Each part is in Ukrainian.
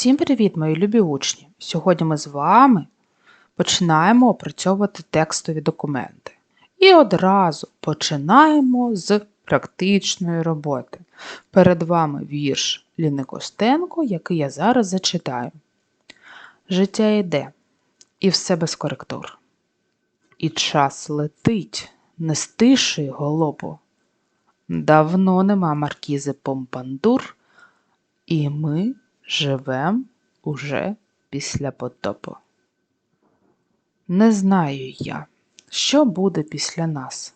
Всім привіт, мої любі учні! Сьогодні ми з вами починаємо опрацьовувати текстові документи. І одразу починаємо з практичної роботи. Перед вами вірш Ліни Костенко, який я зараз зачитаю. Життя йде, і все без коректур. І час летить, не стишуй голубу. Давно нема маркізи Помпандур, і ми живем уже після потопу. Не знаю я, що буде після нас,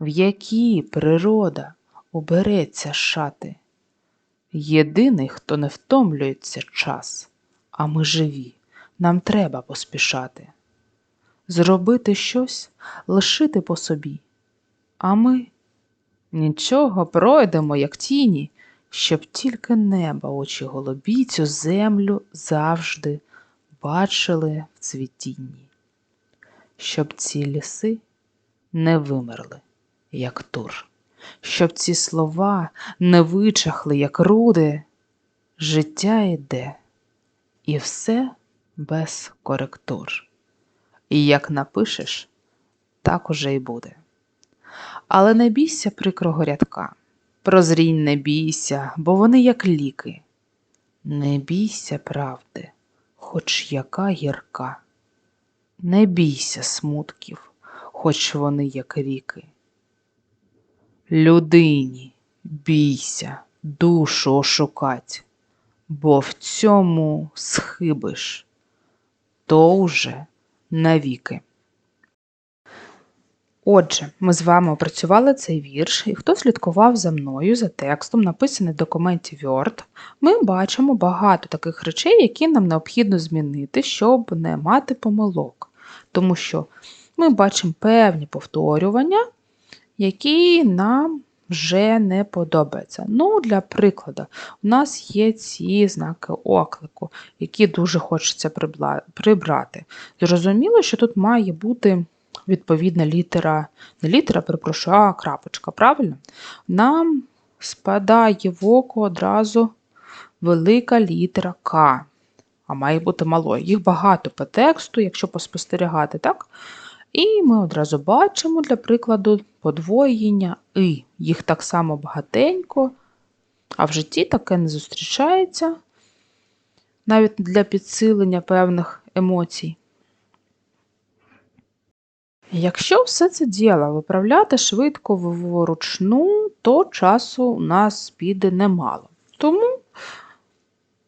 в які природа убереться шати. Єдиний, хто не втомлюється час, а ми живі, нам треба поспішати. Зробити щось, лишити по собі, а ми нічого пройдемо, як тіні, щоб тільки неба очі голубі цю землю завжди бачили в цвітінні, щоб ці ліси не вимерли, як тур, щоб ці слова не вичахли, як руди. Життя йде, і все без коректур. І як напишеш, так уже й буде. Але не бійся прикрого рядка. Прозрінь не бійся, бо вони як ліки. Не бійся правди, хоч яка гірка. Не бійся смутків, хоч вони як ріки. Людині бійся душу ошукать, бо в цьому схибиш, то уже навіки. Отже, ми з вами опрацювали цей вірш, і хто слідкував за мною за текстом, написаний в документі Word, ми бачимо багато таких речей, які нам необхідно змінити, щоб не мати помилок. Тому що ми бачимо певні повторювання, які нам вже не подобаються. Ну, для прикладу, у нас є ці знаки оклику, які дуже хочеться прибрати. Зрозуміло, що тут має бути відповідна літера, не літера, перепрошую, а крапочка, правильно? Нам спадає в око одразу велика літера К, а має бути малою. Їх багато по тексту, якщо поспостерігати, так? І ми одразу бачимо, для прикладу, подвоєння І. Їх так само багатенько, а в житті таке не зустрічається навіть для підсилення певних емоцій. Якщо все це діло виправляти швидко вручну, то часу у нас піде немало. Тому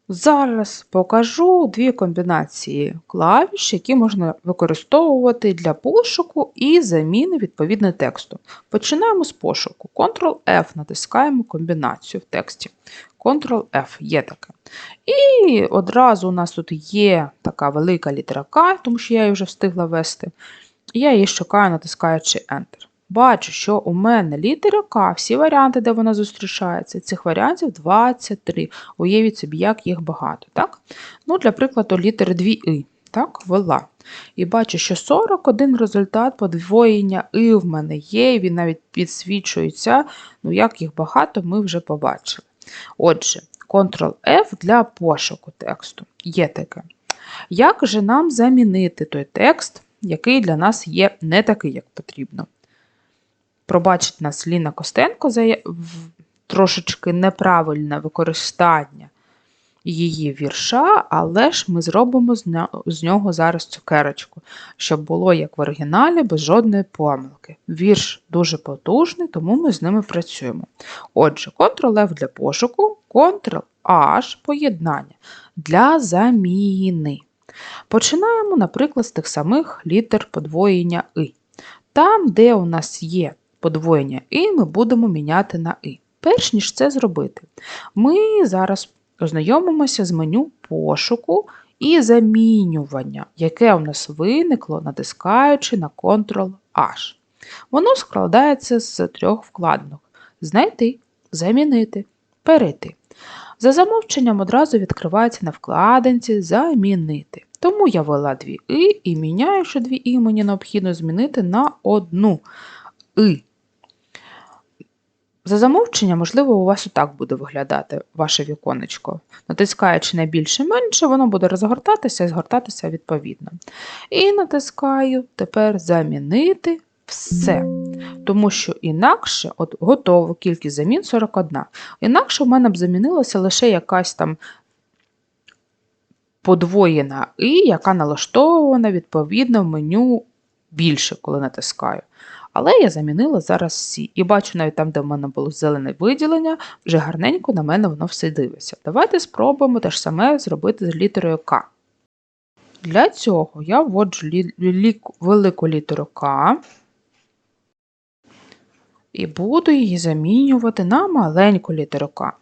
зараз покажу дві комбінації клавіш, які можна використовувати для пошуку і заміни відповідно тексту. Починаємо з пошуку. Ctrl-F натискаємо комбінацію в тексті. Ctrl-F є таке. І одразу у нас тут є така велика літера К, тому що я її вже встигла ввести. Я її шукаю, натискаючи Enter. Бачу, що у мене літера К, всі варіанти, де вона зустрічається, цих варіантів 23. Уявіть собі, як їх багато. так? Ну, Для прикладу, літери 2 І. Так, ввела. І бачу, що 41 результат подвоєння І в мене є, і він навіть підсвічується. Ну, як їх багато, ми вже побачили. Отже, Ctrl-F для пошуку тексту. Є таке. Як же нам замінити той текст? Який для нас є не такий, як потрібно. Пробачить нас Ліна Костенко за трошечки неправильне використання її вірша, але ж ми зробимо з нього зараз цукерочку, щоб було як в оригіналі, без жодної помилки. Вірш дуже потужний, тому ми з ними працюємо. Отже, Ctrl-F для пошуку, Ctrl-H поєднання для заміни. Починаємо, наприклад, з тих самих літер подвоєння І. Там, де у нас є подвоєння І, ми будемо міняти на І. Перш ніж це зробити, ми зараз ознайомимося з меню пошуку і замінювання, яке у нас виникло, натискаючи на Ctrl-H. Воно складається з трьох вкладинок: знайти, замінити, перейти. За замовченням одразу відкривається на вкладинці Замінити. Тому я ввела дві І і міняю, що дві І мені необхідно змінити на одну І. За замовченням, можливо, у вас отак буде виглядати ваше віконечко. Натискаючи на більше менше, воно буде розгортатися і згортатися відповідно. І натискаю тепер замінити все. Тому що інакше, от готово, кількість замін 41. Інакше в мене б замінилася лише якась там подвоєна і, яка налаштована відповідно в меню більше, коли натискаю. Але я замінила зараз всі. І бачу, навіть там, де в мене було зелене виділення, вже гарненько на мене воно все дивиться. Давайте спробуємо те ж саме зробити з літерою К. Для цього я вводжу лі- лі- велику літеру К і буду її замінювати на маленьку літеру К.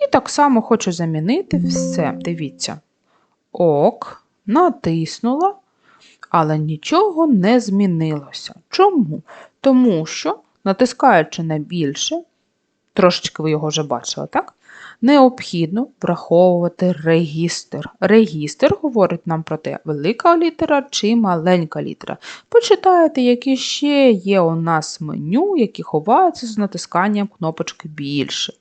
І так само хочу замінити все. Дивіться. Ок, натиснула, але нічого не змінилося. Чому? Тому що, натискаючи на більше, трошечки ви його вже бачили, так? Необхідно враховувати регістр. Регістр говорить нам про те, велика літера чи маленька літера. Почитайте, які ще є у нас меню, які ховаються з натисканням кнопочки більше.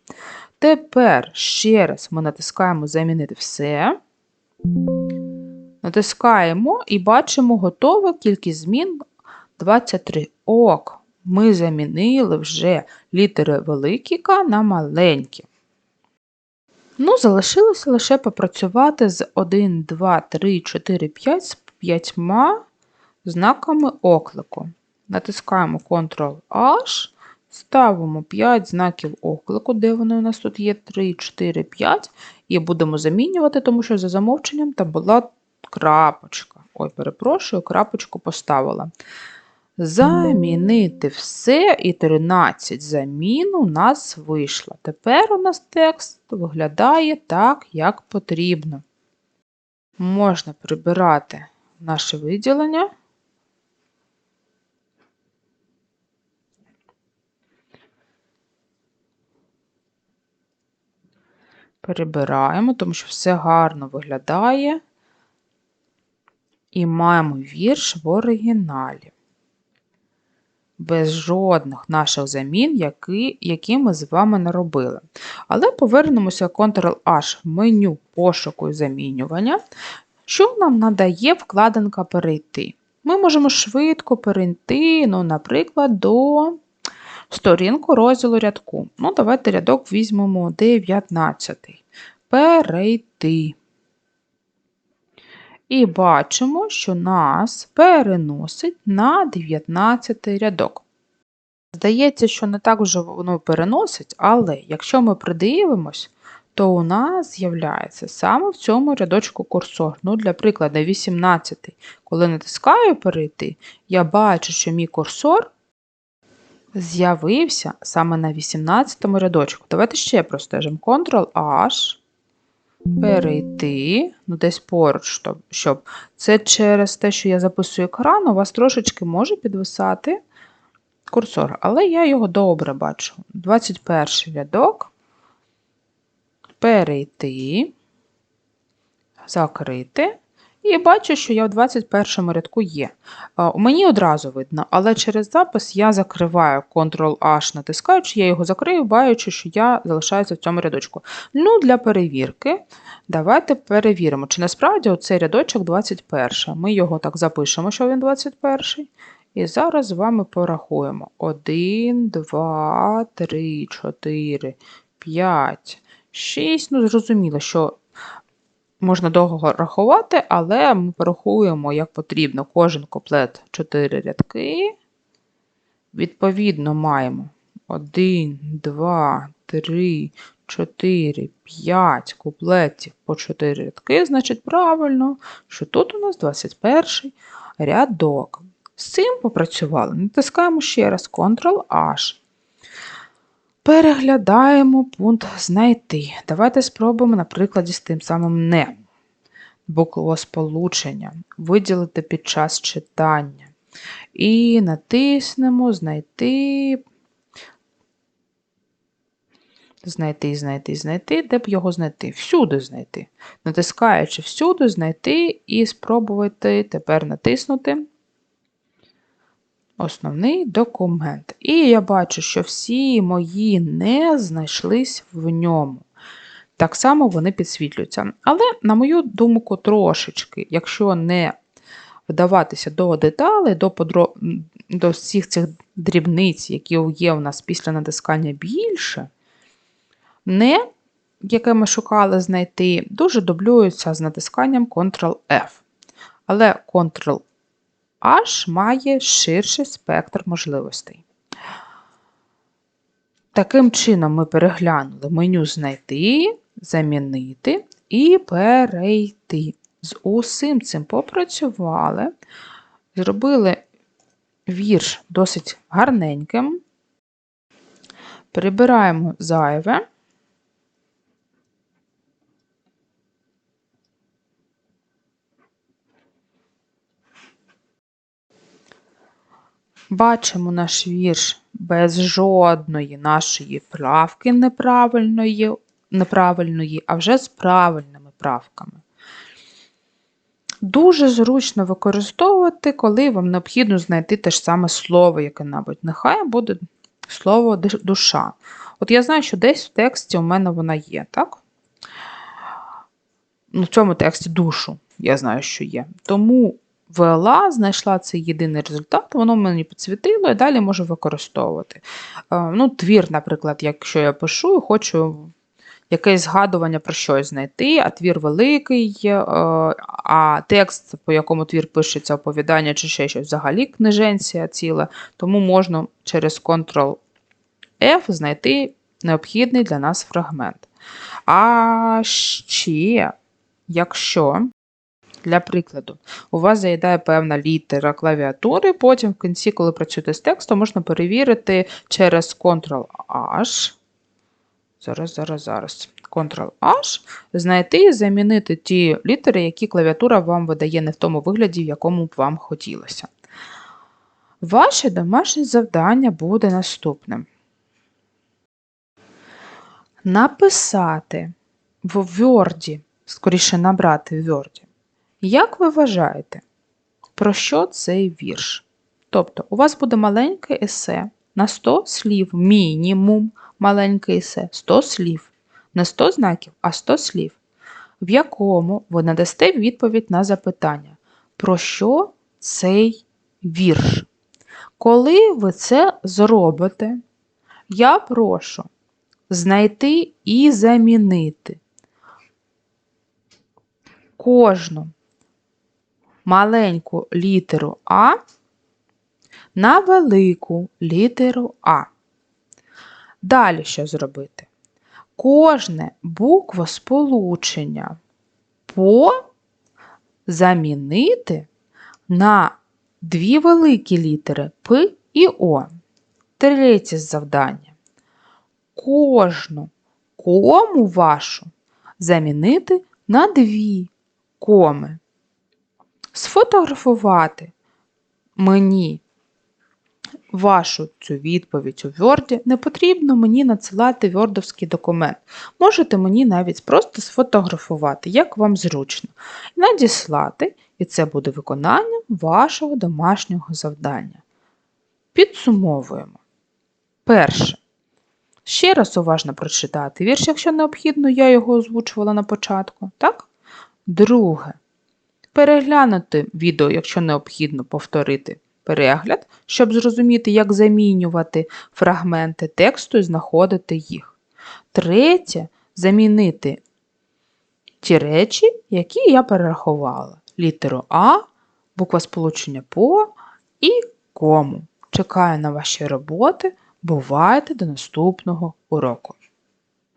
Тепер ще раз ми натискаємо Замінити все. Натискаємо і бачимо готова кількість змін 23. Ок, ми замінили вже літери великі на маленькі. Ну, залишилося лише попрацювати з 1, 2, 3, 4, 5 з п'ятьма знаками оклику. Натискаємо Ctrl-H, ставимо 5 знаків оклику, де вони у нас тут є 3, 4, 5, і будемо замінювати, тому що за замовченням там була крапочка. Ой, перепрошую, крапочку поставила. Замінити все і 13 замін у нас вийшло. Тепер у нас текст виглядає так, як потрібно. Можна прибирати наше виділення. Перебираємо, тому що все гарно виглядає. І маємо вірш в оригіналі. Без жодних наших замін, які, які ми з вами наробили. Але повернемося Ctrl-H в меню пошуку і замінювання. Що нам надає вкладинка перейти? Ми можемо швидко перейти, ну, наприклад, до сторінку розділу рядку. Ну, давайте рядок візьмемо 19. Перейти. І бачимо, що нас переносить на 19 рядок. Здається, що не так вже воно переносить, але якщо ми придивимось, то у нас з'являється саме в цьому рядочку курсор. Ну, Для прикладу, 18. Коли натискаю перейти, я бачу, що мій курсор з'явився саме на 18 рядочку. Давайте ще простежимо Ctrl-H перейти, ну десь поруч, щоб це через те, що я записую екран, у вас трошечки може підвисати курсор, але я його добре бачу. 21 рядок, перейти, закрити. І бачу, що я в 21 рядку є. Мені одразу видно, але через запис я закриваю Ctrl-H, натискаючи, я його закрию, бачу, що я залишаюся в цьому рядочку. Ну, Для перевірки, давайте перевіримо, чи насправді оцей рядочок 21. Ми його так запишемо, що він 21. І зараз з вами порахуємо. 1, 2, 3, 4, 5, 6. Ну, зрозуміло, що Можна довго рахувати, але ми порахуємо, як потрібно, кожен куплет 4 рядки. Відповідно, маємо 1, 2, 3, 4, 5 куплетів по 4 рядки. Значить, правильно, що тут у нас 21 рядок. З цим попрацювали. Натискаємо ще раз Ctrl-H. Переглядаємо пункт знайти. Давайте спробуємо, на прикладі з тим самим не. Буквосполучення. Виділити під час читання. І натиснемо знайти. Знайти, знайти, знайти, де б його знайти? Всюди знайти. Натискаючи всюди, знайти і спробувати тепер натиснути основний документ. І я бачу, що всі мої не знайшлись в ньому. Так само вони підсвітлюються. Але, на мою думку, трошечки, якщо не вдаватися до деталей, до подро... до всіх цих дрібниць, які є у нас після натискання більше, не, яке ми шукали знайти, дуже дублюються з натисканням Ctrl-F. Але Ctrl-H має ширший спектр можливостей. Таким чином, ми переглянули меню Знайти, замінити і перейти. З усім цим попрацювали, зробили вірш досить гарненьким. Прибираємо зайве. Бачимо наш вірш без жодної нашої правки неправильної, неправильної, а вже з правильними правками. Дуже зручно використовувати, коли вам необхідно знайти те ж саме слово яке-небудь. Нехай буде слово душа. От я знаю, що десь в тексті у мене вона є, так? Ну, в цьому тексті душу, я знаю, що є. Тому ввела, знайшла цей єдиний результат, воно мені підсвітило і далі можу використовувати. Е, Ну, твір, наприклад, якщо я пишу хочу якесь згадування про щось знайти, а твір великий, е, а текст, по якому твір пишеться, оповідання чи ще щось, взагалі книженція ціла, тому можна через Ctrl-F знайти необхідний для нас фрагмент. А ще, якщо, для прикладу, у вас заїдає певна літера клавіатури, потім в кінці, коли працюєте з текстом, можна перевірити через Ctrl-H. Зараз, зараз, зараз. Ctrl-H, знайти і замінити ті літери, які клавіатура вам видає не в тому вигляді, в якому б вам хотілося. Ваше домашнє завдання буде наступним. Написати в Word, скоріше набрати в Word. Як ви вважаєте, про що цей вірш? Тобто, у вас буде маленьке есе на 100 слів, мінімум маленьке есе, 100 слів. Не 100 знаків, а 100 слів, в якому ви надасте відповідь на запитання, про що цей вірш. Коли ви це зробите, я прошу знайти і замінити кожну маленьку літеру А на велику літеру А. Далі що зробити? Кожне буквосполучення по замінити на дві великі літери П і О. Третє завдання. Кожну кому вашу замінити на дві коми. Сфотографувати мені вашу цю відповідь у Word, не потрібно мені надсилати вьордовський документ. Можете мені навіть просто сфотографувати, як вам зручно, надіслати, і це буде виконанням вашого домашнього завдання. Підсумовуємо. Перше. Ще раз уважно прочитати вірш, якщо необхідно, я його озвучувала на початку. Так? Друге. Переглянути відео, якщо необхідно, повторити перегляд, щоб зрозуміти, як замінювати фрагменти тексту і знаходити їх. Третє замінити ті речі, які я перерахувала: літеру А, буква сполучення по і кому. Чекаю на ваші роботи. Бувайте до наступного уроку!